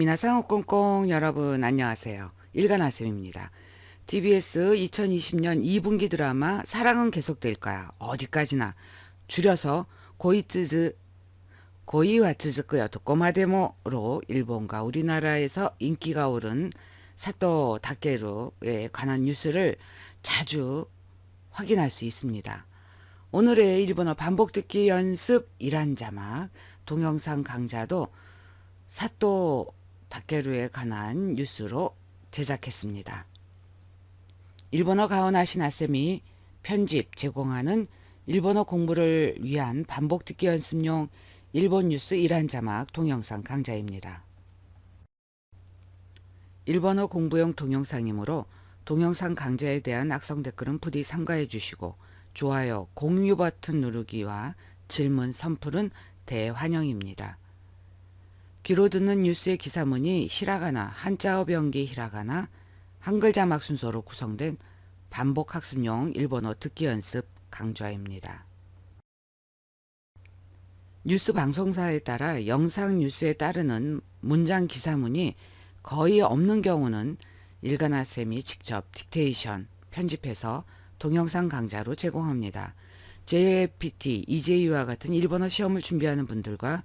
미나상 꽁꽁 여러분 안녕하세요. 일간아쌤입니다. TBS 2020년 2분기 드라마 사랑은 계속될까요? 어디까지나 줄여서 고이츠즈 고이와 츠즈크요 도꼬마데모로 일본과 우리나라에서 인기가 오른 사또 다케루에 관한 뉴스를 자주 확인할 수 있습니다. 오늘의 일본어 반복 듣기 연습 일한 자막 동영상 강좌도 사또 다케루에 관한 뉴스로 제작했습니다. 일본어 가온하신 아쌤이 편집 제공하는 일본어 공부를 위한 반복 듣기 연습용 일본 뉴스 일한 자막 동영상 강좌입니다. 일본어 공부용 동영상이므로 동영상 강좌에 대한 악성 댓글은 부디 삼가해 주시고 좋아요, 공유 버튼 누르기와 질문, 선풀은 대환영입니다. 귀로 듣는 뉴스의 기사문이 히라가나, 한자어 변기 히라가나, 한글 자막 순서로 구성된 반복 학습용 일본어 듣기 연습 강좌입니다. 뉴스 방송사에 따라 영상 뉴스에 따르는 문장 기사문이 거의 없는 경우는 일가나 쌤이 직접 딕테이션 편집해서 동영상 강좌로 제공합니다. JLPT, EJU와 같은 일본어 시험을 준비하는 분들과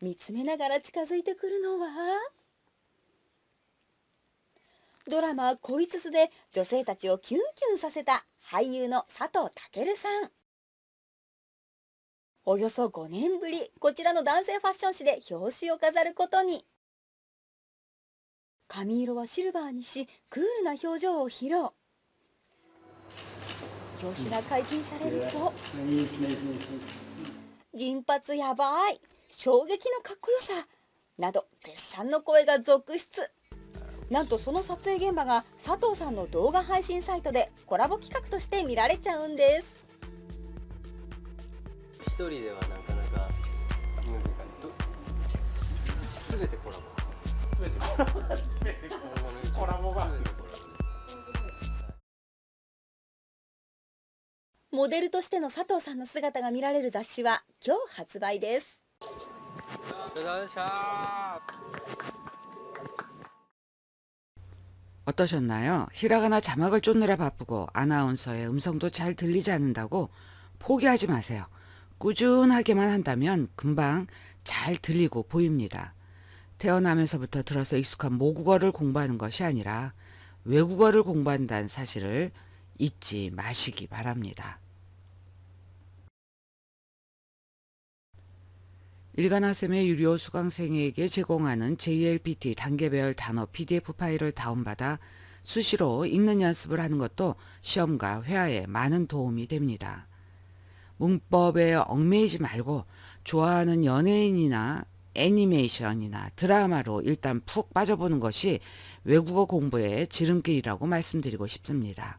見つめながら近づいてくるのは？ドラマ「恋つつ」で女性たちをキュンキュンさせた俳優の佐藤健さん。およそ5年ぶりこちらの男性ファッション誌で表紙を飾ることに。髪色はシルバーにしクールな表情を披露。表紙が解禁されると銀髪やばい衝撃のかっこよさなど絶賛の声が続出。なんとその撮影現場が佐藤さんの動画配信サイトでコラボ企画として見られちゃうんです。一人ではなかなか難しいてコラボ全てコラボ。コラボ。がモデルとしての佐藤さんの姿が見られる雑誌は今日発売です 샤 어떠셨나요? 히라가나 자막을 쫓느라 바쁘고 아나운서의 음성도 잘 들리지 않는다고 포기하지 마세요. 꾸준하게만 한다면 금방 잘 들리고 보입니다. 태어나면서부터 들어서 익숙한 모국어를 공부하는 것이 아니라 외국어를 공부한다는 사실을 잊지 마시기 바랍니다. 일간하셈의 유료 수강생에게 제공하는 JLPT 단계별 단어 PDF 파일을 다운받아 수시로 읽는 연습을 하는 것도 시험과 회화에 많은 도움이 됩니다. 문법에 얽매이지 말고 좋아하는 연예인이나 애니메이션이나 드라마로 일단 푹 빠져보는 것이 외국어 공부의 지름길이라고 말씀드리고 싶습니다.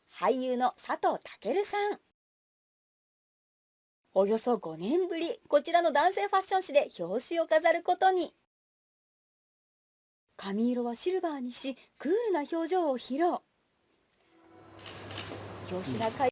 俳優の佐藤健さん。およそ5年ぶりこちらの男性ファッション誌で表紙を飾ることに。髪色はシルバーにしクールな表情を披露。表紙が